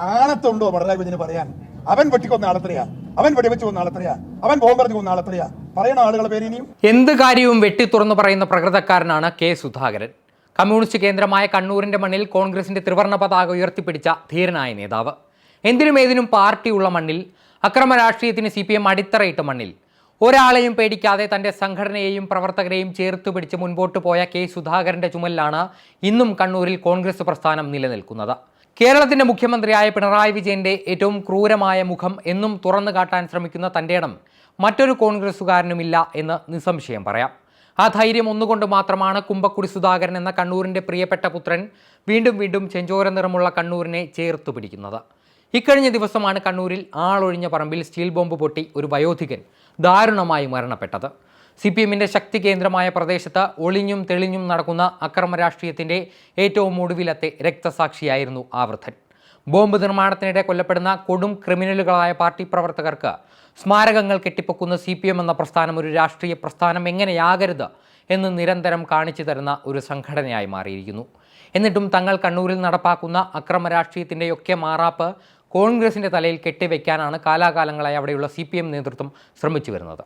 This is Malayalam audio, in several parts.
ആണത്തുണ്ടോ പിണറായി വിജയന് പറയാൻ? അവൻ വെട്ടിക്കൊന്ന ആളത്രയാ. അവൻ വെടിവെച്ച് കൊന്ന ആളത്രയാ. അവൻ ബോംബെറിഞ്ഞ് കൊന്ന ആളത്രയാ. പറയണ ആളുകളെ പേര് ഇനിയും? എന്ത് കാര്യവും വെട്ടി തുറന്നു പറയുന്ന പ്രകൃതക്കാരനാണ് കെ സുധാകരൻ. കമ്മ്യൂണിസ്റ്റ് കേന്ദ്രമായ കണ്ണൂരിന്റെ മണ്ണിൽ കോൺഗ്രസിന്റെ ത്രിവർണ പതാക ഉയർത്തിപ്പിടിച്ച ധീരനായ നേതാവ്. എന്തിനും ഏതിനും പാർട്ടിയുള്ള മണ്ണിൽ അക്രമ രാഷ്ട്രീയത്തിന് സി പി എം അടിത്തറയിട്ട മണ്ണിൽ. ഒരാളെയും പേടിക്കാതെ തന്റെ സംഘടനയെയും പ്രവർത്തകരെയും ചേർത്ത് പിടിച്ച് മുൻപോട്ട് പോയ കെ സുധാകരന്റെ ചുമലിലാണ് ഇന്നും കണ്ണൂരിൽ കോൺഗ്രസ് പ്രസ്ഥാനം നിലനിൽക്കുന്നത്. കേരളത്തിന്റെ മുഖ്യമന്ത്രിയായ പിണറായി വിജയന്റെ ഏറ്റവും ക്രൂരമായ മുഖം എന്നും തുറന്നു കാട്ടാൻ ശ്രമിക്കുന്ന തന്റെ ഇടം മറ്റൊരു കോൺഗ്രസുകാരനുമില്ല എന്ന് നിസ്സംശയം പറയാം. ആ ധൈര്യം ഒന്നുകൊണ്ട് മാത്രമാണ് കുമ്പക്കുടി സുധാകരൻ എന്ന കണ്ണൂരിന്റെ പ്രിയപ്പെട്ട പുത്രൻ വീണ്ടും വീണ്ടും ചെഞ്ചോര നിറമുള്ള കണ്ണൂരിനെ ചേർത്തു പിടിക്കുന്നത്. ഇക്കഴിഞ്ഞ ദിവസമാണ് കണ്ണൂരിൽ ആളൊഴിഞ്ഞ പറമ്പിൽ സ്റ്റീൽ ബോംബ് പൊട്ടി ഒരു വയോധികൻ ദാരുണമായി മരണപ്പെട്ടത്. സി പി എമ്മിന്റെ ശക്തി കേന്ദ്രമായ പ്രദേശത്ത് ഒളിഞ്ഞും തെളിഞ്ഞും നടക്കുന്ന അക്രമ രാഷ്ട്രീയത്തിന്റെ ഏറ്റവും ഒടുവിലത്തെ രക്തസാക്ഷിയായിരുന്നു ആ വൃദ്ധൻ ബോംബ് നിർമ്മാണത്തിനിടെ കൊല്ലപ്പെടുന്ന കൊടും ക്രിമിനലുകളായ പാർട്ടി പ്രവർത്തകർക്ക് സ്മാരകങ്ങൾ കെട്ടിപ്പൊക്കുന്ന സി പി എം എന്ന പ്രസ്ഥാനം ഒരു രാഷ്ട്രീയ പ്രസ്ഥാനം എങ്ങനെയാകരുത് എന്ന് നിരന്തരം കാണിച്ചു തരുന്ന ഒരു സംഘടനയായി മാറിയിരിക്കുന്നു. എന്നിട്ടും തങ്ങൾ കണ്ണൂരിൽ നടപ്പാക്കുന്ന അക്രമ രാഷ്ട്രീയത്തിന്റെയൊക്കെ മാറാപ്പ് കോൺഗ്രസിന്റെ തലയിൽ കെട്ടിവെക്കാനാണ് കാലാകാലങ്ങളായി അവിടെയുള്ള സി നേതൃത്വം ശ്രമിച്ചു വരുന്നത്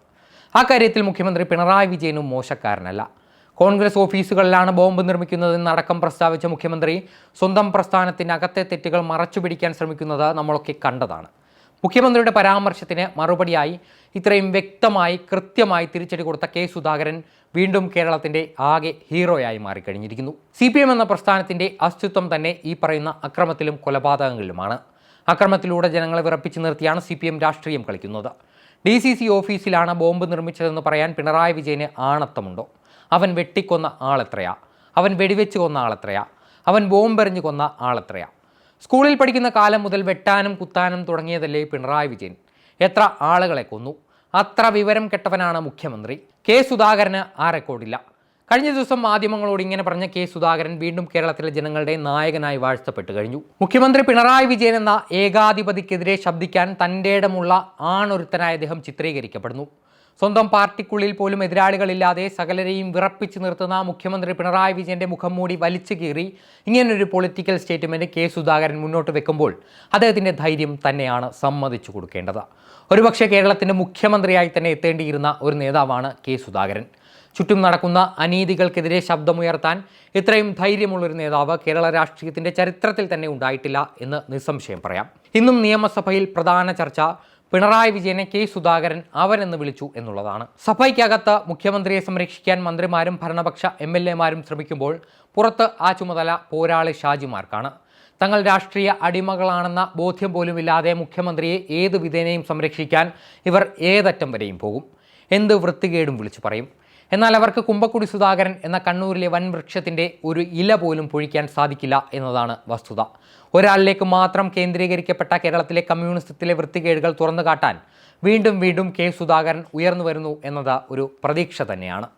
ആ കാര്യത്തിൽ മുഖ്യമന്ത്രി പിണറായി വിജയനും മോശക്കാരനല്ല. കോൺഗ്രസ് ഓഫീസുകളിലാണ് ബോംബ് നിർമ്മിക്കുന്നതെന്നടക്കം പ്രസ്താവിച്ച മുഖ്യമന്ത്രി സ്വന്തം പ്രസ്ഥാനത്തിന്റെ അകത്തെ തെറ്റുകൾ മറച്ചുപിടിക്കാൻ ശ്രമിക്കുന്നത് നമ്മളൊക്കെ കണ്ടതാണ്. മുഖ്യമന്ത്രിയുടെ പരാമർശത്തിന് മറുപടിയായി ഇത്രയും വ്യക്തമായി കൃത്യമായി തിരിച്ചടി കൊടുത്ത കെ സുധാകരൻ വീണ്ടും കേരളത്തിന്റെ ആകെ ഹീറോയായി മാറിക്കഴിഞ്ഞിരിക്കുന്നു. സി പി എം എന്ന പ്രസ്ഥാനത്തിന്റെ അസ്തിത്വം തന്നെ ഈ പറയുന്ന അക്രമത്തിലും കൊലപാതകങ്ങളിലുമാണ്. അക്രമത്തിലൂടെ ജനങ്ങളെ വിറപ്പിച്ചു നിർത്തിയാണ് സി പി എം രാഷ്ട്രീയം കളിക്കുന്നത്. ഡി സി സി ഓഫീസിലാണ് ബോംബ് നിർമ്മിച്ചതെന്ന് പറയാൻ പിണറായി വിജയന് ആണത്തമുണ്ടോ? അവൻ വെട്ടിക്കൊന്ന ആളെത്രയാ? അവൻ വെടിവെച്ച് കൊന്ന ആളെത്രയാ? അവൻ ബോംബെറിഞ്ഞ് കൊന്ന ആളെത്രയാ? സ്കൂളിൽ പഠിക്കുന്ന കാലം മുതൽ വെട്ടാനും കുത്താനും തുടങ്ങിയതല്ലേ പിണറായി വിജയൻ. എത്ര ആളുകളെ കൊന്നു? അത്ര വിവരം കെട്ടവനാണ് മുഖ്യമന്ത്രി. കെ സുധാകരന് ആ റെക്കോർഡില്ല കഴിഞ്ഞ ദിവസം മാധ്യമങ്ങളോട് ഇങ്ങനെ പറഞ്ഞ കെ സുധാകരൻ വീണ്ടും കേരളത്തിലെ ജനങ്ങളുടെ നായകനായി വാഴ്ത്തപ്പെട്ടു കഴിഞ്ഞു. മുഖ്യമന്ത്രി പിണറായി വിജയൻ എന്ന ഏകാധിപതിക്കെതിരെ ശബ്ദിക്കാൻ തന്റെ ഇടമുള്ള ആണൊരുത്തനായ അദ്ദേഹം ചിത്രീകരിക്കപ്പെടുന്നു. സ്വന്തം പാർട്ടിക്കുള്ളിൽ പോലും എതിരാളികളില്ലാതെ സകലരെയും വിറപ്പിച്ചു നിർത്തുന്ന മുഖ്യമന്ത്രി പിണറായി വിജയന്റെ മുഖം മൂടി വലിച്ചു കീറി ഇങ്ങനൊരു പൊളിറ്റിക്കൽ സ്റ്റേറ്റ്മെന്റ് കെ സുധാകരൻ മുന്നോട്ട് വെക്കുമ്പോൾ അദ്ദേഹത്തിന്റെ ധൈര്യം തന്നെയാണ് സമ്മതിച്ചു കൊടുക്കേണ്ടത്. ഒരുപക്ഷെ കേരളത്തിന്റെ മുഖ്യമന്ത്രിയായി തന്നെ എത്തേണ്ടിയിരുന്ന ഒരു നേതാവാണ് കെ സുധാകരൻ. ചുറ്റും നടക്കുന്ന അനീതികൾക്കെതിരെ ശബ്ദമുയർത്താൻ ഇത്രയും ധൈര്യമുള്ളൊരു നേതാവ് കേരള രാഷ്ട്രീയത്തിന്റെ ചരിത്രത്തിൽ തന്നെ ഉണ്ടായിട്ടില്ല എന്ന് നിസ്സംശയം പറയാം. ഇന്നും നിയമസഭയിൽ പ്രധാന ചർച്ച പിണറായി വിജയനെ കെ സുധാകരൻ അവരെന്ന് വിളിച്ചു എന്നുള്ളതാണ്. സഭയ്ക്കകത്ത് മുഖ്യമന്ത്രിയെ സംരക്ഷിക്കാൻ മന്ത്രിമാരും ഭരണപക്ഷ എം എൽ എമാരും ശ്രമിക്കുമ്പോൾ പുറത്ത് ആ ചുമതല പോരാളി ഷാജിമാർക്കാണ്. തങ്ങൾ രാഷ്ട്രീയ അടിമകളാണെന്ന ബോധ്യം പോലുമില്ലാതെ മുഖ്യമന്ത്രിയെ ഏത് വിധേനയും സംരക്ഷിക്കാൻ ഇവർ ഏതറ്റം വരെയും പോകും. എന്ത് വൃത്തികേടും വിളിച്ചു പറയും. എന്നാൽ അവർക്ക് കുമ്പക്കുടി സുധാകരൻ എന്ന കണ്ണൂരിലെ വൻ വൃക്ഷത്തിന്റെ ഒരു ഇല പോലും പൊഴിക്കാൻ സാധിക്കില്ല എന്നതാണ് വസ്തുത. ഒരാളിലേക്ക് മാത്രം കേന്ദ്രീകരിക്കപ്പെട്ട കേരളത്തിലെ കമ്മ്യൂണിസത്തിലെ വൃത്തികേടുകൾ തുറന്നു കാട്ടാൻ വീണ്ടും വീണ്ടും കെ സുധാകരൻ ഉയർന്നു വരുന്നു എന്നത് ഒരു പ്രതീക്ഷ തന്നെയാണ്.